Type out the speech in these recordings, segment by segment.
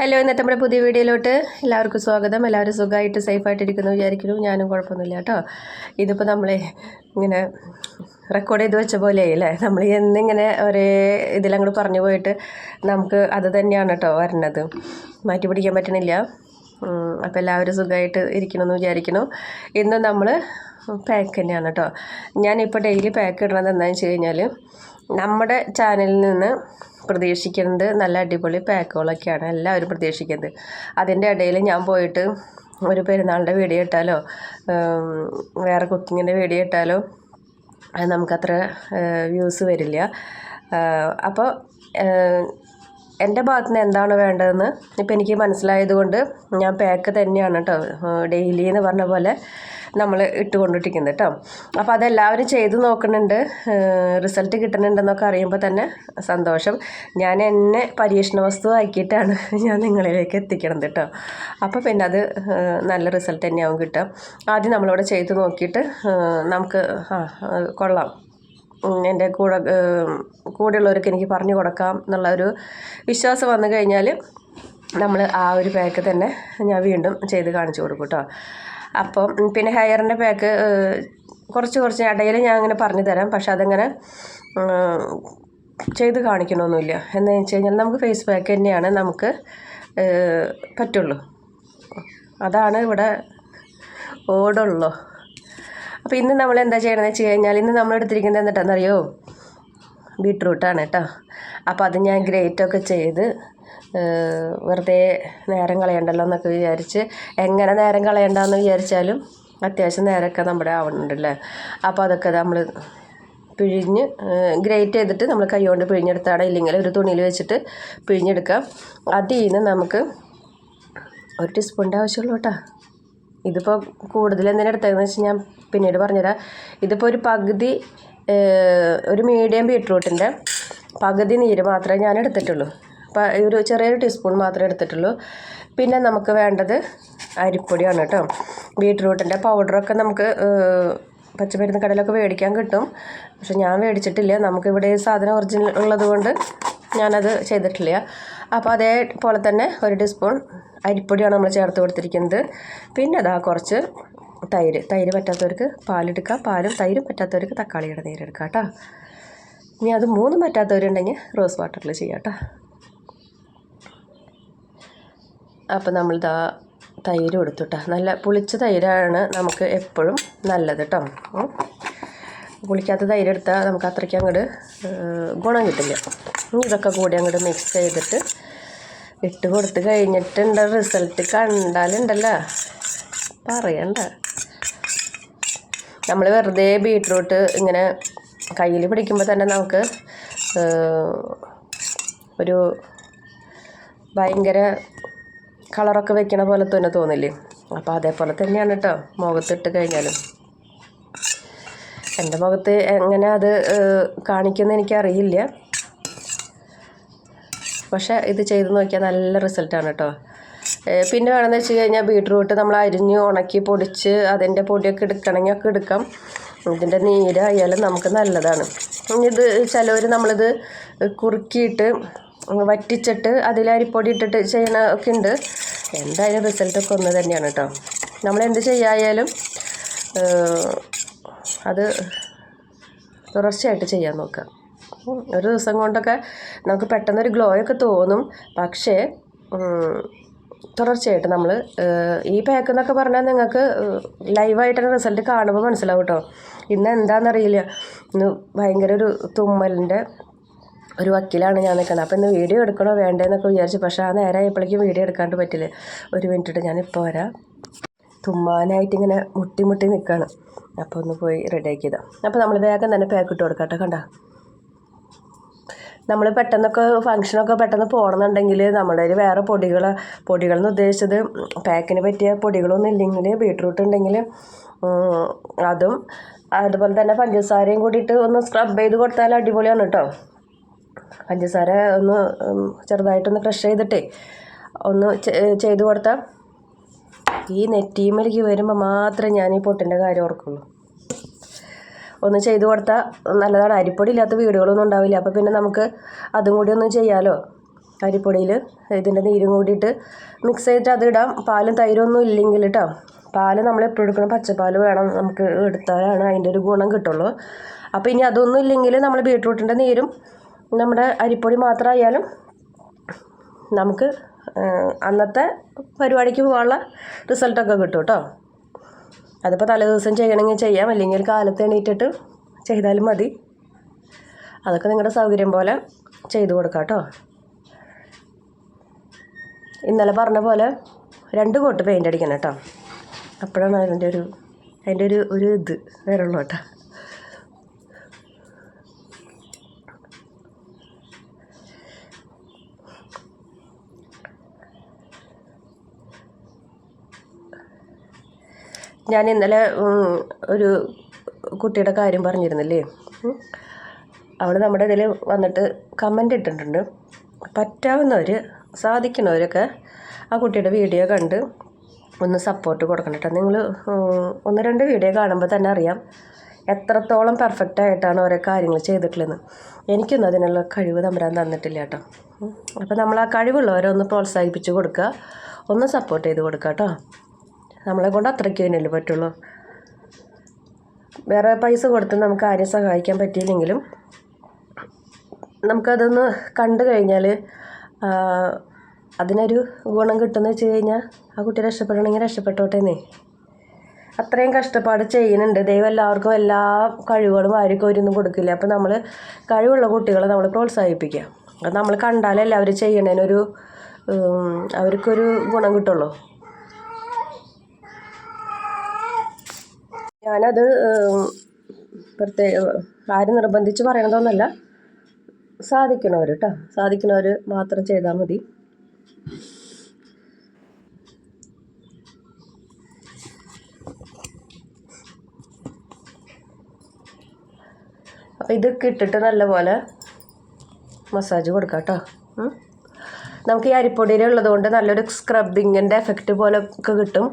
Hello ഇന്നത്തെ നമ്മുടെ പുതിയ വീഡിയോയിലോട്ട് എല്ലാവർക്കും സ്വാഗതം. എല്ലാവരും സുഖമായിട്ട് സേഫായിട്ടിരിക്കുന്നു വിചാരിക്കുന്നു. ഞാനും കുഴപ്പമൊന്നുമില്ല കേട്ടോ. ഇതിപ്പോൾ നമ്മളെ ഇങ്ങനെ റെക്കോർഡ് ചെയ്ത് വെച്ച പോലെ അല്ലേ നമ്മൾ എന്നിങ്ങനെ ഒരേ ഇതിലങ്ങോട്ട് പറഞ്ഞു പോയിട്ട് നമുക്ക് അത് തന്നെയാണ് കേട്ടോ വരണത്. മാറ്റി പിടിക്കാൻ പറ്റണില്ല. അപ്പോൾ എല്ലാവരും സുഖമായിട്ട് ഇരിക്കണമെന്ന് വിചാരിക്കുന്നു. ഇന്ന് നമ്മൾ പാക്ക് തന്നെയാണ് കേട്ടോ. ഞാനിപ്പോൾ ഡെയിലി പാക്ക് ഇടണത് എന്താണെന്ന് വെച്ച് കഴിഞ്ഞാൽ നമ്മുടെ ചാനലിൽ നിന്ന് പ്രതീക്ഷിക്കുന്നത് നല്ല അടിപൊളി പാക്കുകളൊക്കെയാണ് എല്ലാവരും പ്രതീക്ഷിക്കുന്നത്. അതിന്റെ ഇടയിൽ ഞാൻ പോയിട്ട് ഒരു പെരുന്നാളിന്റെ വീഡിയോ ഇട്ടാലോ വേറെ കുക്കിങ്ങിന്റെ വീഡിയോ ഇട്ടാലോ നമുക്കത്ര വ്യൂസ് വരില്ല. അപ്പോൾ എന്റെ ഭാഗത്ത് നിന്ന് എന്താണ് വേണ്ടതെന്ന് ഇപ്പം എനിക്ക് മനസ്സിലായതുകൊണ്ട് ഞാൻ പാക്ക് തന്നെയാണ് കേട്ടോ ഡെയിലി എന്ന് പറഞ്ഞ പോലെ നമ്മൾ ഇട്ടുകൊണ്ടിരിക്കുന്നത് കേട്ടോ അപ്പോൾ അതെല്ലാവരും ചെയ്ത് നോക്കുന്നുണ്ട് റിസൾട്ട് കിട്ടുന്നുണ്ടെന്നൊക്കെ അറിയുമ്പോൾ തന്നെ സന്തോഷം. ഞാൻ എന്നെ പരീക്ഷണ വസ്തു ആക്കിയിട്ടാണ് ഞാൻ നിങ്ങളിലേക്ക് എത്തിക്കണത് കേട്ടോ അപ്പോൾ പിന്നെ അത് നല്ല റിസൾട്ട് തന്നെയാവും കിട്ടുക. ആദ്യം നമ്മളിവിടെ ചെയ്ത് നോക്കിയിട്ട് നമുക്ക് ആ കൊള്ളാം. എന്റെ കൂടെ കൂടെയുള്ളവർക്ക് എനിക്ക് പറഞ്ഞു കൊടുക്കാം എന്നുള്ള ഒരു വിശ്വാസം വന്നു കഴിഞ്ഞാൽ നമ്മൾ ആ ഒരു പാക്ക് തന്നെ ഞാൻ വീണ്ടും ചെയ്ത് കാണിച്ചു കൊടുക്കും കേട്ടോ. അപ്പം പിന്നെ ഹെയറിന്റെ പാക്ക് കുറച്ച് കുറച്ച് ഇടയിൽ ഞാൻ അങ്ങനെ പറഞ്ഞു തരാം. പക്ഷെ അതങ്ങനെ ചെയ്ത് കാണിക്കണമൊന്നുമില്ല. എന്ന് വെച്ച് കഴിഞ്ഞാൽ നമുക്ക് ഫേസ് പാക്ക് തന്നെയാണ് നമുക്ക് പറ്റുള്ളൂ. അതാണ് ഇവിടെ ഓടുള്ളൂ. അപ്പോൾ ഇന്ന് നമ്മൾ എന്താ ചെയ്യണമെന്ന് വെച്ച് കഴിഞ്ഞാൽ ഇന്ന് നമ്മൾ എടുത്തിരിക്കുന്നത് എന്നിട്ടെന്നറിയോ ബീട്രൂട്ടാണ് കേട്ടോ. അപ്പോൾ അത് ഞാൻ ഗ്രേറ്റൊക്കെ ചെയ്ത് വെറുതെ നേരം കളയണ്ടല്ലോ എന്നൊക്കെ വിചാരിച്ച്. എങ്ങനെ നേരം കളയണ്ടെന്ന് വിചാരിച്ചാലും അത്യാവശ്യം നേരമൊക്കെ നമ്മുടെ ആവണുണ്ടല്ലേ? അപ്പോൾ അതൊക്കെ നമ്മൾ പിഴിഞ്ഞ് ഗ്രേറ്റ് ചെയ്തിട്ട് നമ്മൾ കൈ കൊണ്ട് പിഴിഞ്ഞെടുത്താണ്. ഇല്ലെങ്കിൽ ഒരു തുണിയിൽ വെച്ചിട്ട് പിഴിഞ്ഞെടുക്കാം. അതിൽ നിന്ന് നമുക്ക് ഒരു ടീസ്പൂണിന്റെ ആവശ്യമുള്ളൂ കേട്ടോ. ഇതിപ്പോൾ കൂടുതൽ എന്തിനാണ് എടുത്തതെന്ന് വെച്ച് ഞാൻ പിന്നീട് പറഞ്ഞുതരാം. ഇതിപ്പോൾ ഒരു പകുതി ഒരു മീഡിയം ബീട്രൂട്ടിന്റെ പകുതി നീര് മാത്രമേ ഞാൻ എടുത്തിട്ടുള്ളൂ. ഒരു ചെറിയൊരു ടീസ്പൂൺ മാത്രമേ എടുത്തിട്ടുള്ളൂ. പിന്നെ നമുക്ക് വേണ്ടത് അരിപ്പൊടിയാണ് കേട്ടോ. ബീട്രൂട്ടിന്റെ പൗഡറൊക്കെ നമുക്ക് പച്ചമരുന്ന് കടയിലൊക്കെ മേടിക്കാൻ കിട്ടും. പക്ഷെ ഞാൻ മേടിച്ചിട്ടില്ല നമുക്കിവിടെ സാധനം ഒറിജിനൽ ഉള്ളത് കൊണ്ട് ഞാനത് ചെയ്തിട്ടില്ല. അപ്പോൾ അതേപോലെ തന്നെ ഒരു ടീസ്പൂൺ അരിപ്പൊടിയാണ് നമ്മൾ ചേർത്ത് കൊടുത്തിരിക്കുന്നത്. പിന്നെ അതാ കുറച്ച് തൈര്. തൈര് പറ്റാത്തവർക്ക് പാലെടുക്കുക. പാലും തൈരും പറ്റാത്തവർക്ക് തക്കാളിയുടെ നീരെടുക്കാം കേട്ടോ. ഇനി അത് മൂന്നും പറ്റാത്തവരുണ്ടെങ്കിൽ റോസ് വാട്ടറിൽ ചെയ്യാം കേട്ടോ. അപ്പോൾ നമ്മളിതാ തൈര് കൊടുത്തുട്ടോ നല്ല പുളിച്ച തൈരാണ് നമുക്ക് എപ്പോഴും നല്ലത് കേട്ടോ. പുളിക്കാത്ത തൈരെടുത്താൽ നമുക്ക് അത്രയ്ക്ക് അങ്ങോട്ട് ഗുണം കിട്ടില്ല. ഇതൊക്കെ കൂടി അങ്ങോട്ട് മിക്സ് ചെയ്തിട്ട് ഇട്ട് കൊടുത്ത് കഴിഞ്ഞിട്ടുണ്ട് റിസൾട്ട് കണ്ടാലുണ്ടല്ലോ. പറയണ്ട. നമ്മൾ വെറുതെ ബീട്രൂട്ട് ഇങ്ങനെ കയ്യിൽ പിടിക്കുമ്പോൾ തന്നെ നമുക്ക് ഒരു ഭയങ്കര കളറൊക്കെ വെക്കണ പോലെ തന്നെ തോന്നില്ലേ? അപ്പോൾ അതേപോലെ തന്നെയാണ് കേട്ടോ മുഖത്തിട്ട് കഴിഞ്ഞാലും. എന്റെ മുഖത്ത് എങ്ങനെ അത് കാണിക്കുമെന്ന് എനിക്കറിയില്ല. പക്ഷേ ഇത് ചെയ്ത് നോക്കിയാൽ നല്ല റിസൾട്ടാണ് കേട്ടോ പിന്നെ വേണമെന്ന് വെച്ച് കഴിഞ്ഞാൽ ബീട്രൂട്ട് നമ്മൾ അരിഞ്ഞ് ഉണക്കി പൊടിച്ച് അതിന്റെ പൊടിയൊക്കെ എടുക്കണമെങ്കിൽ ഒക്കെ എടുക്കാം. ഇതിന്റെ നീരായാലും നമുക്ക് നല്ലതാണ്. ഇത് ചിലവർ നമ്മളിത് കുറുക്കിയിട്ട് വറ്റിച്ചിട്ട് അതിൽ അരിപ്പൊടി ഇട്ടിട്ട് ചെയ്യണ ഒക്കെ ഉണ്ട്. എന്തായാലും റിസൾട്ടൊക്കെ ഒന്ന് തന്നെയാണ് കേട്ടോ നമ്മളെന്ത് ചെയ്യായാലും അത് തുടർച്ചയായിട്ട് ചെയ്യാൻ നോക്കുക ഒരു ദിവസം കൊണ്ടൊക്കെ നമുക്ക് പെട്ടെന്നൊരു ഗ്ലോ ഒക്കെ തോന്നും. പക്ഷേ തുടർച്ചയായിട്ട് നമ്മൾ ഈ പാക്ക് എന്നൊക്കെ പറഞ്ഞാൽ നിങ്ങൾക്ക് ലൈവായിട്ടുള്ള റിസൾട്ട് കാണുമ്പോൾ മനസ്സിലാവും കേട്ടോ ഇന്ന് എന്താണെന്നറിയില്ല ഇന്ന് ഭയങ്കര ഒരു തുമ്മലിന്റെ ഒരു വക്കീലാണ് ഞാൻ നിൽക്കുന്നത് അപ്പോൾ ഇന്ന് വീഡിയോ എടുക്കണോ വേണ്ടേന്നൊക്കെ വിചാരിച്ചു. പക്ഷേ ആ നേരെ ആയപ്പോഴേക്കും വീഡിയോ എടുക്കാണ്ട് പറ്റില്ല. ഒരു മിനിറ്റ് ഇട്ട് ഞാനിപ്പോൾ വരാം. തുമ്മാനായിട്ട് ഇങ്ങനെ മുട്ടി മുട്ടി നിൽക്കുകയാണ് അപ്പോൾ ഒന്ന് പോയി റെഡിയാക്കിയതാണ് അപ്പോൾ നമ്മൾ വേഗം തന്നെ പാക്ക് ഇട്ട് കൊടുക്കാം കേട്ടോ കണ്ട? നമ്മൾ പെട്ടെന്നൊക്കെ ഫംഗ്ഷനൊക്കെ പെട്ടെന്ന് പോകണമെന്നുണ്ടെങ്കിൽ നമ്മുടെ കയ്യിൽ വേറെ പൊടികൾ എന്ന് ഉദ്ദേശിച്ചത് പാക്കിന് പറ്റിയ പൊടികളൊന്നും ഇല്ലെങ്കിൽ ബീട്രൂട്ട് ഉണ്ടെങ്കിൽ അതും അതുപോലെ തന്നെ പഞ്ചസാരയും കൂടിയിട്ട് ഒന്ന് സ്ക്രബ് ചെയ്ത് കൊടുത്താൽ അടിപൊളിയാണ് കേട്ടോ പഞ്ചസാര ഒന്ന് ചെറുതായിട്ടൊന്ന് ക്രഷ് ചെയ്തിട്ടേ ഒന്ന് ചെയ്ത് കൊടുത്താൽ ഈ നെറ്റിമലേക്ക് വരുമ്പോൾ മാത്രമേ ഞാൻ ഈ പൊട്ടിന്റെ കാര്യം ഓർക്കുള്ളൂ. ഒന്ന് ചെയ്തു കൊടുത്താൽ നല്ലതാണ്. അരിപ്പൊടി ഇല്ലാത്ത വീടുകളൊന്നും ഉണ്ടാവില്ല. അപ്പോൾ പിന്നെ നമുക്ക് അതും കൂടി ഒന്ന് ചെയ്യാമല്ലോ അരിപ്പൊടിയിൽ ഇതിന്റെ നീരും കൂടിയിട്ട് മിക്സ് ചെയ്തിട്ട് അത് ഇടാം. പാലും തൈരൊന്നും ഇല്ലെങ്കിൽ കേട്ടോ പാൽ നമ്മൾ എപ്പോഴും എടുക്കണം പച്ചപ്പാൽ വേണം. നമുക്ക് എടുത്താലാണ് അതിന്റെ ഒരു ഗുണം കിട്ടുള്ളൂ. അപ്പോൾ ഇനി അതൊന്നും ഇല്ലെങ്കിൽ നമ്മൾ ബീട്രൂട്ടിന്റെ നീരും നമ്മുടെ അരിപ്പൊടി മാത്രമായാലും നമുക്ക് അന്നത്തെ പരിപാടിക്ക് പോകാനുള്ള റിസൾട്ടൊക്കെ കിട്ടും കേട്ടോ അതിപ്പോൾ തലേ ദിവസം ചെയ്യണമെങ്കിൽ ചെയ്യാം. അല്ലെങ്കിൽ കാലത്ത് എണീറ്റിട്ട് ചെയ്താലും മതി. അതൊക്കെ നിങ്ങളുടെ സൗകര്യം പോലെ ചെയ്തു കൊടുക്കാം കേട്ടോ. ഇന്നലെ പറഞ്ഞ പോലെ രണ്ട് കോട്ട് പെയിന്റ് അടിക്കണം കേട്ടോ. അപ്പോഴാണ് അതിന്റെ ഒരു അതിന്റെ ഒരു ഒരു ഇത് വരുള്ളൂ കേട്ടോ. ഞാൻ ഇന്നലെ ഒരു കുട്ടിയുടെ കാര്യം പറഞ്ഞിരുന്നില്ലേ? അവൾ നമ്മുടെ ഇതിൽ വന്നിട്ട് കമന്റ് ഇട്ടിട്ടുണ്ട്. പറ്റാവുന്നവർ സാധിക്കുന്നവരൊക്കെ ആ കുട്ടിയുടെ വീഡിയോ കണ്ട് ഒന്ന് സപ്പോർട്ട് കൊടുക്കണം കേട്ടോ. നിങ്ങൾ ഒന്ന് രണ്ട് വീഡിയോ കാണുമ്പോൾ തന്നെ അറിയാം എത്രത്തോളം പെർഫെക്റ്റ് ആയിട്ടാണ് ഓരോ കാര്യങ്ങൾ ചെയ്തിട്ടുള്ളതെന്ന് എനിക്കൊന്നും അതിനുള്ള കഴിവ് തമ്പരാൻ തന്നിട്ടില്ല കേട്ടോ. അപ്പോൾ നമ്മൾ ആ കഴിവുള്ളവരെ ഒന്ന് പ്രോത്സാഹിപ്പിച്ച് കൊടുക്കുക. ഒന്ന് സപ്പോർട്ട് ചെയ്ത് കൊടുക്കുക കേട്ടോ. നമ്മളെ കൊണ്ട് അത്രയ്ക്ക് തന്നെയല്ലേ പറ്റുള്ളൂ. വേറെ പൈസ കൊടുത്ത് നമുക്ക് ആരെയും സഹായിക്കാൻ പറ്റിയില്ലെങ്കിലും നമുക്കതൊന്ന് കണ്ടു കഴിഞ്ഞാൽ അതിനൊരു ഗുണം കിട്ടുമെന്ന് വെച്ച് കഴിഞ്ഞാൽ ആ കുട്ടി രക്ഷപ്പെടണമെങ്കിൽ രക്ഷപ്പെട്ടോട്ടേന്നേ അത്രയും കഷ്ടപ്പാട് ചെയ്യുന്നുണ്ട്. ദൈവം എല്ലാവർക്കും എല്ലാ കഴിവുകളും വാരിക്കോരൊന്നും കൊടുക്കില്ല. അപ്പോൾ നമ്മൾ കഴിവുള്ള കുട്ടികളെ നമ്മൾ പ്രോത്സാഹിപ്പിക്കുക. അത് നമ്മൾ കണ്ടാലല്ലേ അവർ ചെയ്യണേനൊരു അവർക്കൊരു ഗുണം കിട്ടുള്ളൂ. ഞാനത് പ്രത്യേക ആരും നിർബന്ധിച്ച് പറയണതൊന്നുമല്ല സാധിക്കണവർ കേട്ടോ സാധിക്കണവർ മാത്രം ചെയ്താൽ മതി. അപ്പോൾ ഇതൊക്കെ ഇട്ടിട്ട് നല്ലപോലെ മസാജ് കൊടുക്കാം കേട്ടോ നമുക്ക് ഈ അരിപ്പൊടിയിലുള്ളത് കൊണ്ട് നല്ലൊരു സ്ക്രബിങ്ങിന്റെ എഫക്റ്റ് പോലെ ഒക്കെ കിട്ടും.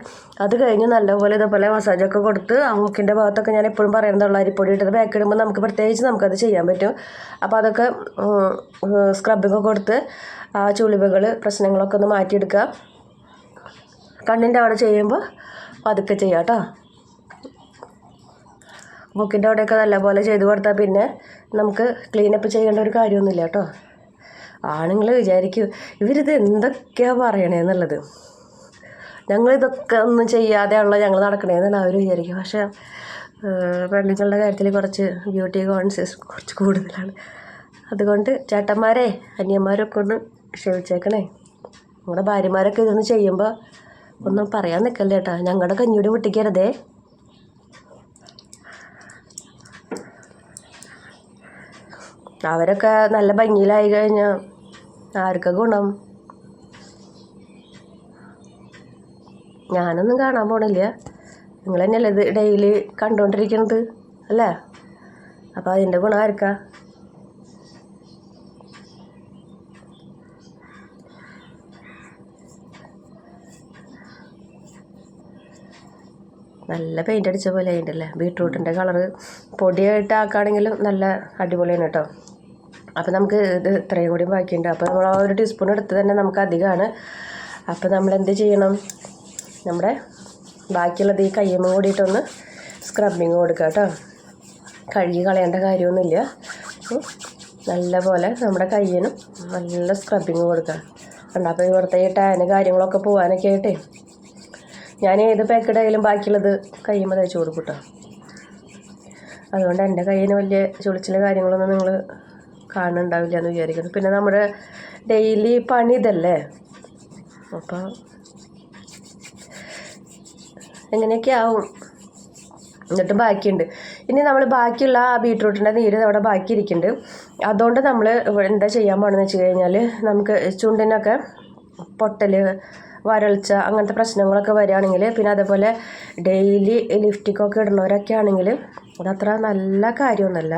അത് കഴിഞ്ഞ് നല്ലപോലെ ഇതേപോലെ മസാജൊക്കെ കൊടുത്ത് ആ മൂക്കിന്റെ ഭാഗത്തൊക്കെ ഞാൻ എപ്പോഴും പറയുന്നതുള്ള അരിപ്പൊടി ഇട്ടത് ബാക്ക് ഇടുമ്പോൾ നമുക്ക് പ്രത്യേകിച്ച് നമുക്കത് ചെയ്യാൻ പറ്റും. അപ്പോൾ അതൊക്കെ സ്ക്രബിങ്ങൊക്കെ കൊടുത്ത് ആ ചുളിവുകൾ പ്രശ്നങ്ങളൊക്കെ ഒന്ന് മാറ്റിയെടുക്കുക. കണ്ണിന്റെ അവിടെ ചെയ്യുമ്പോൾ പതുക്കെ ചെയ്യാം കേട്ടോ. മൂക്കിന്റെ അവിടെയൊക്കെ നല്ലപോലെ ചെയ്ത് കൊടുത്താൽ പിന്നെ നമുക്ക് ക്ലീനപ്പ് ചെയ്യേണ്ട ഒരു കാര്യമൊന്നുമില്ല കേട്ടോ. ആണുങ്ങൾ വിചാരിക്കും ഇവരിത് എന്തൊക്കെയാണ് പറയണേ പറയണേന്നുള്ളത് ഞങ്ങളിതൊക്കെ ഒന്നും ചെയ്യാതെ ഉള്ള ഞങ്ങൾ നടക്കണേന്നാണ് അവർ വിചാരിക്കും. പക്ഷേ പെണ്ണുങ്ങളുടെ കാര്യത്തിൽ കുറച്ച് ബ്യൂട്ടി കോൺഷ്യസ് കുറച്ച് കൂടുതലാണ്. അതുകൊണ്ട് ചേട്ടന്മാരെ അന്യന്മാരൊക്കെ ഒന്ന് ക്ഷമിച്ചേക്കണേ. നമ്മുടെ ഭാര്യമാരൊക്കെ ഇതൊന്ന് ചെയ്യുമ്പോൾ ഒന്നും പറയാൻ നിൽക്കല്ലേട്ടാ ഞങ്ങളുടെ കഞ്ഞൂടി പൊട്ടിക്കരുതേ അവരൊക്കെ നല്ല ഭംഗിയിലായി കഴിഞ്ഞാൽ ആർക്ക ഗുണം? ഞാനൊന്നും കാണാൻ പോണില്ല. നിങ്ങൾ തന്നെയല്ലേ ഇത് ഡെയിലി കണ്ടുകൊണ്ടിരിക്കുന്നത് അല്ലേ? അപ്പോൾ അതിന്റെ ഗുണം ആർക്കാ? നല്ല പെയിന്റ് അടിച്ച പോലെ ആയിട്ടുണ്ടല്ലേ ബീട്രൂട്ടിന്റെ കളറ് പൊടിയായിട്ട് ആക്കുകയാണെങ്കിലും നല്ല അടിപൊളിയാണ് കേട്ടോ. അപ്പോൾ നമുക്ക് ഇത് ഇത്രയും കൂടി ബാക്കിയുണ്ട്. അപ്പോൾ നമ്മൾ ആ ഒരു ടീസ്പൂൺ എടുത്ത് തന്നെ നമുക്ക് അധികമാണ് അപ്പോൾ നമ്മൾ എന്ത് ചെയ്യണം? നമ്മുടെ ബാക്കിയുള്ളത് ഈ കയ്യമ്മ കൂടിയിട്ടൊന്ന് സ്ക്രബിങ് കൊടുക്കുക കേട്ടോ കഴുകി കളയേണ്ട കാര്യമൊന്നുമില്ല. നല്ലപോലെ നമ്മുടെ കയ്യിനും നല്ല സ്ക്രബിങ് കൊടുക്കുക ഉണ്ട് അപ്പോൾ ഇവിടുത്തെ ഈ ടാന് കാര്യങ്ങളൊക്കെ പോകാനൊക്കെ ആയിട്ടേ ഞാൻ ഏത് പാക്കറ്റായാലും ബാക്കിയുള്ളത് കയ്യുമ്പോൾ തയ്ച്ച് കൊടുക്കും കേട്ടോ അതുകൊണ്ട് എന്റെ കയ്യിന് വലിയ ചുളിച്ചിലെ കാര്യങ്ങളൊന്നും നിങ്ങൾ കാണുന്നുണ്ടാവില്ല എന്ന് വിചാരിക്കുന്നു. പിന്നെ നമ്മുടെ ഡെയിലി പണി ഇതല്ലേ? അപ്പോൾ എങ്ങനെയൊക്കെ ആവും. എന്നിട്ട് ബാക്കിയുണ്ട്. ഇനി നമ്മൾ ബാക്കിയുള്ള ആ ബീട്രൂട്ടിന്റെ നീര് അവിടെ ബാക്കി ഇരിക്കുന്നുണ്ട് അതുകൊണ്ട് നമ്മൾ എന്താ ചെയ്യാൻ പോകണമെന്ന് വെച്ച് കഴിഞ്ഞാൽ നമുക്ക് ചുണ്ടിനൊക്കെ പൊട്ടൽ വരൾച്ച അങ്ങനത്തെ പ്രശ്നങ്ങളൊക്കെ വരികയാണെങ്കിൽ പിന്നെ അതേപോലെ ഡെയിലി ലിഫ്റ്റിക്കൊക്കെ ഇടുന്നവരൊക്കെ ആണെങ്കിൽ അതത്ര നല്ല കാര്യമൊന്നുമല്ല.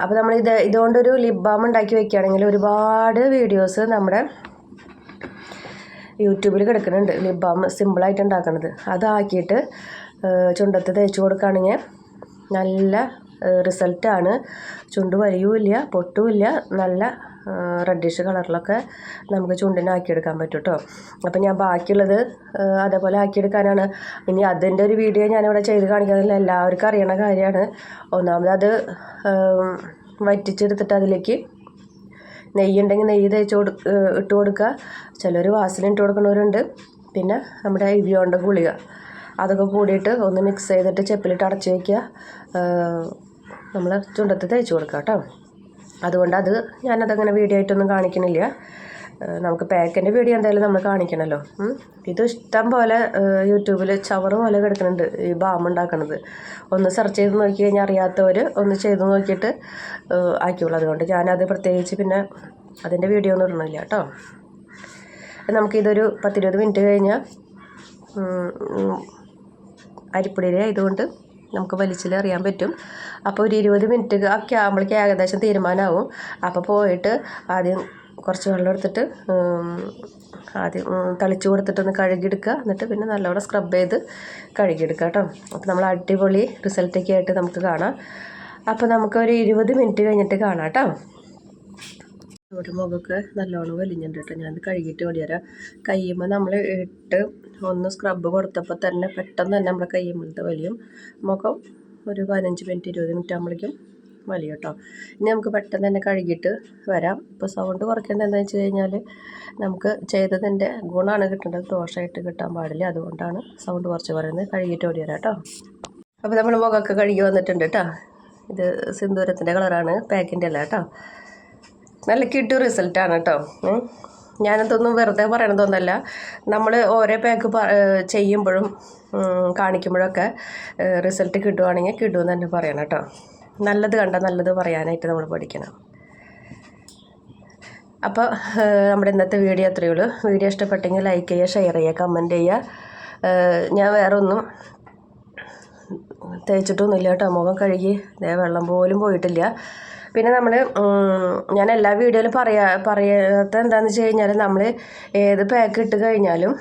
അപ്പോൾ നമ്മൾ ഇത് ഇതുകൊണ്ടൊരു ലിപ് ബാം ഉണ്ടാക്കി വെക്കുകയാണെങ്കിൽ ഒരുപാട് വീഡിയോസ് നമ്മുടെ യൂട്യൂബിൽ കിടക്കുന്നുണ്ട് ലിപ് ബാം സിമ്പിളായിട്ട് ഉണ്ടാക്കുന്നത് അതാക്കിയിട്ട് ചുണ്ടത്ത് തേച്ച് കൊടുക്കുകയാണെങ്കിൽ നല്ല റിസൾട്ടാണ് ചുണ്ട് വലിയുമില്ല പൊട്ടുമില്ല നല്ല റെഡിഷ് കളറിലൊക്കെ നമുക്ക് ചുണ്ടിനെ ആക്കിയെടുക്കാൻ പറ്റും കേട്ടോ അപ്പം ഞാൻ ബാക്കിയുള്ളത് അതേപോലെ ആക്കിയെടുക്കാനാണ്. ഇനി അതിന്റെ ഒരു വീഡിയോ ഞാനിവിടെ ചെയ്ത് കാണിക്കുന്നില്ല എല്ലാവർക്കും അറിയണ കാര്യമാണ്. ഒന്നാമത് അത് വറ്റിച്ചെടുത്തിട്ട് അതിലേക്ക് നെയ്യുണ്ടെങ്കിൽ നെയ്യ് തേച്ച് കൊടു ഇട്ട് കൊടുക്കുക. ചിലർ വാസന ഇട്ട് കൊടുക്കുന്നവരുണ്ട്. പിന്നെ നമ്മുടെ ഇവിയോണ്ട ഗുളിക. അതൊക്കെ കൂടിയിട്ട് ഒന്ന് മിക്സ് ചെയ്തിട്ട് ചെപ്പിലിട്ട് അടച്ച് വയ്ക്കുക നമ്മൾ ചുണ്ടത്ത് തേച്ച് കൊടുക്കുക കേട്ടോ. അതുകൊണ്ട് അത് ഞാനതങ്ങനെ വീഡിയോ ആയിട്ടൊന്നും കാണിക്കണില്ല. നമുക്ക് പാക്കിന്റെ വീഡിയോ എന്തായാലും നമ്മൾ കാണിക്കണമല്ലോ ഇത് ഇഷ്ടം പോലെ യൂട്യൂബിൽ ചവറ് പോലെ കിടക്കുന്നുണ്ട് ഈ ബാം ഉണ്ടാക്കുന്നത് ഒന്ന് സെർച്ച് ചെയ്ത് നോക്കി കഴിഞ്ഞാൽ അറിയാത്തവർ ഒന്ന് ചെയ്ത് നോക്കിയിട്ട് ആക്കിയുള്ളൂ അതുകൊണ്ട് ഞാനത് പ്രത്യേകിച്ച് പിന്നെ അതിന്റെ വീഡിയോ ഒന്നും ഇടണില്ല കേട്ടോ. നമുക്കിതൊരു പത്തിരുപത് മിനിറ്റ് കഴിഞ്ഞാൽ അരിപ്പൊടിയിലെ ആയതുകൊണ്ട് നമുക്ക് വലിച്ചിലറിയാൻ പറ്റും. അപ്പോൾ ഒരു ഇരുപത് മിനിറ്റ് ഒക്കെ ആകുമ്പോഴേക്കും ഏകദേശം തീരുമാനമാവും. അപ്പോൾ പോയിട്ട് ആദ്യം കുറച്ച് വെള്ളം എടുത്തിട്ട് ആദ്യം തളിച്ചു തളിച്ച് കൊടുത്തിട്ടൊന്ന് കഴുകിയെടുക്കുക. എന്നിട്ട് പിന്നെ നല്ലവണ്ണം സ്ക്രബ് ചെയ്ത് കഴുകിയെടുക്കുക കേട്ടോ. അപ്പോൾ നമ്മൾ അടിപൊളി റിസൾട്ടൊക്കെ ആയിട്ട് നമുക്ക് കാണാം. അപ്പോൾ നമുക്കൊരു ഇരുപത് മിനിറ്റ് കഴിഞ്ഞിട്ട് കാണാം കേട്ടോ. നമ്മുടെ മുഖമൊക്കെ നല്ലോണം വലിഞ്ഞിട്ടുണ്ട് കേട്ടോ. ഞാനത് കഴുകിയിട്ട് വരാം. കയ്യുമ്പോൾ നമ്മൾ ഇട്ട് ഒന്ന് സ്ക്രബ് കൊടുത്തപ്പോൾ തന്നെ പെട്ടെന്ന് തന്നെ നമ്മുടെ കയ്യുമ്പോഴത്തെ വലിയും മുഖം ഒരു പതിനഞ്ച് മിനിറ്റ് ഇരുപത് മിനിറ്റ് ആകുമ്പോഴേക്കും വലിയ കേട്ടോ. ഇനി നമുക്ക് പെട്ടെന്ന് തന്നെ കഴുകിയിട്ട് വരാം. ഇപ്പോൾ സൗണ്ട് കുറയ്ക്കേണ്ടത് എന്താണെന്ന് വെച്ച് കഴിഞ്ഞാൽ നമുക്ക് ചെയ്തതിന്റെ ഗുണമാണ് കിട്ടേണ്ടത്. ദോഷമായിട്ട് കിട്ടാൻ പാടില്ല. അതുകൊണ്ടാണ് സൗണ്ട് കുറച്ച് പറയുന്നത് കഴുകിയിട്ട് ഓടി വരാം കേട്ടോ. അപ്പോൾ നമ്മൾ മുഖമൊക്കെ കഴുകി വന്നിട്ടുണ്ട് കേട്ടോ. ഇത് സിന്ദൂരത്തിന്റെ കളറാണ് പാക്കിന്റെ അല്ല കേട്ടോ. നല്ല കിട്ടു റിസൾട്ടാണ് കേട്ടോ. ഞാനതൊന്നും വെറുതെ പറയണതൊന്നല്ല. നമ്മൾ ഓരോ പാക്ക് ചെയ്യുമ്പോഴും കാണിക്കുമ്പോഴൊക്കെ റിസൾട്ട് കിട്ടുവാണെങ്കിൽ കിട്ടുമെന്ന് തന്നെ പറയണം കേട്ടോ നല്ലത് കണ്ട നല്ലത് പറയാനായിട്ട് നമ്മൾ പഠിക്കണം. അപ്പോൾ നമ്മുടെ ഇന്നത്തെ വീഡിയോ അത്രയേ ഉള്ളൂ. വീഡിയോ ഇഷ്ടപ്പെട്ടെങ്കിൽ ലൈക്ക് ചെയ്യുക ഷെയർ ചെയ്യുക കമന്റ് ചെയ്യുക. ഞാൻ വേറെ ഒന്നും തേച്ചിട്ടൊന്നുമില്ല കേട്ടോ മുഖം കഴുകി വെള്ളം പോലും പോയിട്ടില്ല. പിന്നെ നമ്മൾ ഞാൻ എല്ലാ വീഡിയോയിലും പറയാ പറയാത്ത എന്താണെന്ന് വെച്ച് കഴിഞ്ഞാൽ നമ്മൾ ഏത് പാക്ക് ഇട്ട് കഴിഞ്ഞാലും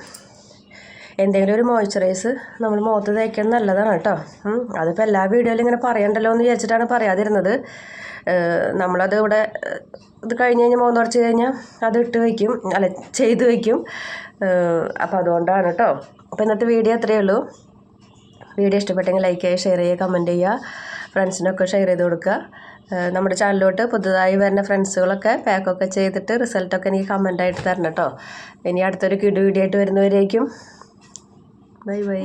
എന്തെങ്കിലും ഒരു മോയ്സ്ചറൈസ് നമ്മൾ മുഖത്ത് തേക്കുന്നത് നല്ലതാണ് കേട്ടോ. അതിപ്പോൾ എല്ലാ വീഡിയോയിലും ഇങ്ങനെ പറയണ്ടല്ലോ എന്ന് വിചാരിച്ചിട്ടാണ് പറയാതിരുന്നത്. നമ്മളത് ഇവിടെ ഇത് കഴിഞ്ഞ് കഴിഞ്ഞാൽ മുഖം തുടച്ച് കഴിഞ്ഞാൽ അത് ഇട്ട് വയ്ക്കും അല്ല ചെയ്ത് വയ്ക്കും അപ്പോൾ അതുകൊണ്ടാണ് കേട്ടോ. അപ്പോൾ ഇന്നത്തെ വീഡിയോ അത്രയേ ഉള്ളൂ. വീഡിയോ ഇഷ്ടപ്പെട്ടെങ്കിൽ ലൈക്ക് ചെയ്യുക ഷെയർ ചെയ്യുക കമന്റ് ചെയ്യുക ഫ്രണ്ട്സിനൊക്കെ ഷെയർ ചെയ്ത് കൊടുക്കുക. നമ്മുടെ ചാനലിലോട്ട് പുതുതായി വരുന്ന ഫ്രണ്ട്സുകളൊക്കെ പാക്കൊക്കെ ചെയ്തിട്ട് റിസൾട്ടൊക്കെ എനിക്ക് കമന്റായിട്ട് തരണം കേട്ടോ ഇനി അടുത്തൊരു കിടു വീഡിയോ ആയിട്ട് വരുന്നവരേക്കും. Bye bye